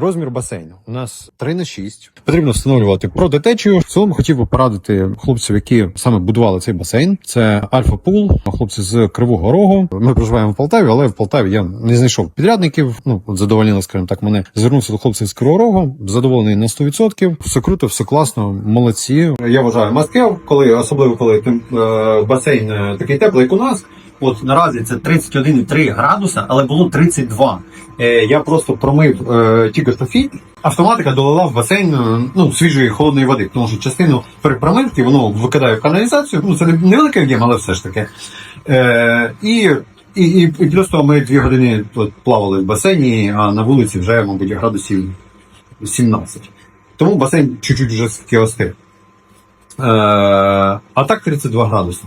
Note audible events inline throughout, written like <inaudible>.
Розмір басейну у нас 3 на 6. Потрібно встановлювати протитечію. В цілому хотів би порадити хлопців, які саме будували цей басейн. Це Альфа Пул, хлопці з Кривого Рогу. Ми проживаємо в Полтаві, але в Полтаві я не знайшов підрядників. Ну задовольнило, скажімо так, мене звернувся до хлопців з Кривого Рогу. Задоволений на 100%. Все круто, все класно, молодці. Я вважаю маскев, коли особливо коли тим, е, басейн е, такий теплий, як у нас. От наразі це 31,3 градуса, але було 32. Е, я просто промив е, тільки що. Автоматика долила в басейн е, ну, свіжої холодної води, тому що частину при промивці воно викидає в каналізацію. Ну це не невеликий об'єм, але все ж таки. Е, і, і, і, і плюс того ми дві години тут плавали в басейні, а на вулиці вже, мабуть, градусів 17. Тому басейн чуть-чуть вже таки остив. Е, а так 32 градуси.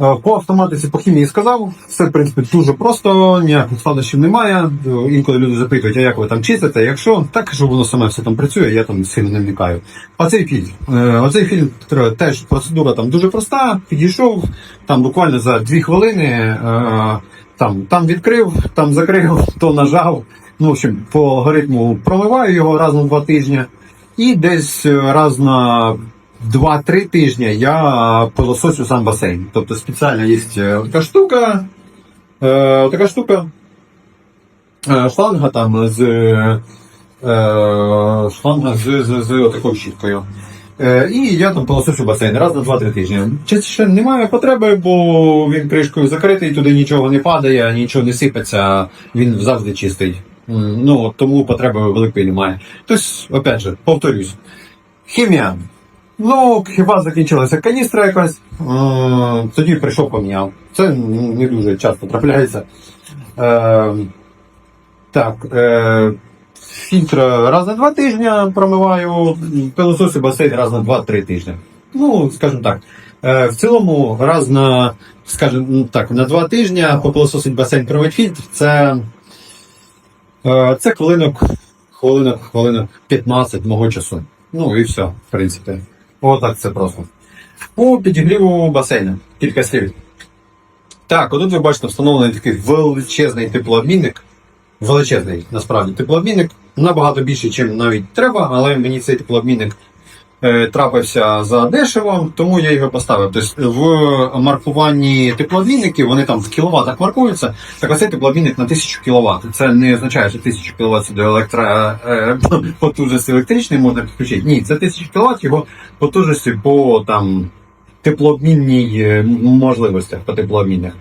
Е, По автоматиці по хімії сказав, все в принципі дуже просто, ніяких складнощів немає. Е, Інколи люди запитують, а як ви там чистите? Якщо так, що воно саме все там працює, я там сильно не вникаю. Оцей фільтр. Е, Оцей фільтр теж процедура там дуже проста. Підійшов там буквально за дві хвилини. Там, там відкрив, там закрив, <laughs> то нажав. Ну, в общем, по алгоритму промиваю його раз на два тижні. І десь раз на 2-3 тижні я пилососю сам басейн. Тобто спеціально є е, така штука, е, така штука, е, шланга там з е, шланга з, з, з такою щіткою. Е, і я там пилососю басейн раз на 2-3 тижні. Частіше немає потреби, бо він кришкою закритий, туди нічого не падає, нічого не сипеться, він завжди чистий. Ну, тому потреби великої немає. Тобто, опять же, повторюсь, хімія. Ну, хіба закінчилася каністра якась, е, тоді прийшов поміняв. Це не дуже часто трапляється. Е, так, е, фільтр раз на два тижні промиваю, пилососю басейн раз на 2-3 тижні. Ну, скажімо так. Е, в цілому, раз на, скажімо ну, так, на два тижні попилососить басейн промить фільтр, це, е, це хвилинок, хвилинок, хвилинок 15 мого часу. Ну і все, в принципі. Отак це просто. По підігріву басейну. Кілька слів. Так, отут ви бачите встановлений такий величезний теплообмінник. Величезний, насправді, теплообмінник. Набагато більше, ніж навіть треба, але мені цей теплообмінник трапився за дешево, тому я його поставив. Тобто в маркуванні теплообмінників вони там в кіловатах маркуються. Так оцей теплообмінник на 1000 кВт. Це не означає, що 1000 кВт до електро, е, <laughs> потужності електричної можна підключити. Ні, це 1000 кВт його потужності по там теплообмінній е, можливостях по теплообмінних.